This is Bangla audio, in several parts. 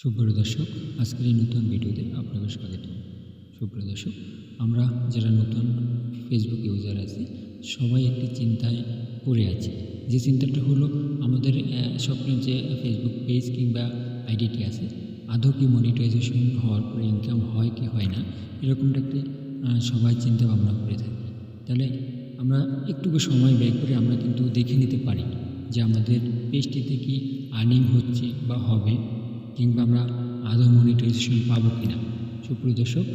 সুপ্রিয় দর্শক, আজকের এই নতুন ভিডিওতে আপনাদের স্বাগত। সুপ্রিয় দর্শক, আমরা যারা নতুন ফেসবুক ইউজার আছি, সবাই একটি চিন্তায় পড়ে আছি। যে চিন্তাটা হলো, আমাদের স্বপ্নের যে ফেসবুক পেজ কিংবা আইডিটি আছে, আদৌ কি মনিটাইজেশন হওয়ার পরে ইনকাম হয় কি হয় না, এরকমটা একটি সবাই চিন্তা ভাবনা করে থাকি। তাহলে আমরা একটুকু সময় ব্যয় করে আমরা কিন্তু দেখে নিতে পারি যে আমাদের পেজটিতে কি আর্নিং হচ্ছে বা হবে। কিংবা আমরা আদৌ মনিটাইজেশন পাবো কি না সুপ্রিয় দর্শক,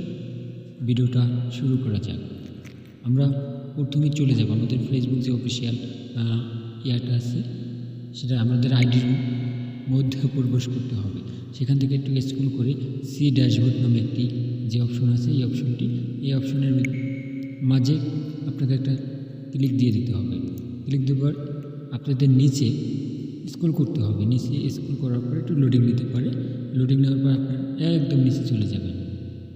ভিডিওটা শুরু করা যাক। আমরা প্রথমে চলে যাব। আমাদের ফেসবুক যে অফিসিয়াল ইয়াটা আছে, সেটা আমাদের আইডির মধ্যে প্রবেশ করতে হবে। সেখান থেকে একটু স্কুল করে সি ড্যাশবোর্ড নামে একটি যে অপশন আছে, এই অপশনটি এই অপশনের মাঝে আপনাকে একটা ক্লিক দিয়ে দিতে হবে। ক্লিক দেওয়ার, আপনাদের নিচে স্ক্রল করতে হবে। নিচে স্কুল করার পরে একটু লোডিং নিতে পারে। লোডিং নেওয়ার পর আপনার একদম নিচে চলে যাবেন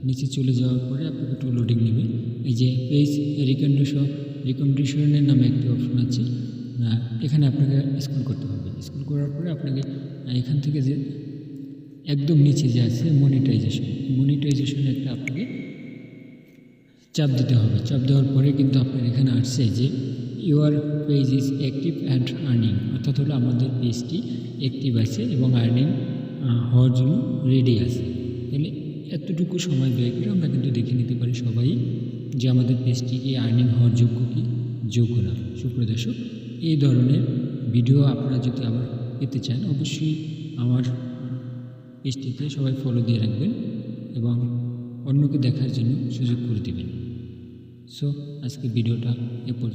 নিচে চলে যাওয়ার পরে আপনাকে একটু লোডিং নেবে। এই যে পেজ রিকমেন্ডেশন রিকমেন্ডেশনের নামে একটি অপশন আছে। এখানে আপনাকে স্কুল করতে হবে। স্কুল করার পরে আপনাকে এখান থেকে যে একদম নিচে যে আছে মনিটাইজেশন মনিটাইজেশন একটা আপনাকে চাপ দিতে হবে। চাপ দেওয়ার পরে কিন্তু আপনার এখানে আসছে যে your page is active and earning অর্থাৎ হলো আমাদের পেজটি অ্যাক্টিভ আছে এবং আর্নিং হওয়ার জন্য রেডি আছে। তাহলে এতটুকু সময় ব্যয় করে আমরা কিন্তু দেখে নিতে পারি সবাই যে আমাদের পেজটি কি আর্নিং হওয়ার যোগ্য কি? যোগ্য না। সুপ্রদর্শক এই ধরনের ভিডিও আপনারা যদি আবার পেতে চান, অবশ্যই আমার পেজটিতে সবাই ফলো দিয়ে রাখবেন এবং অন্যকে দেখার জন্য সুযোগ করে দেবেন। সো আজকে ভিডিওটা এ পর্যন্ত।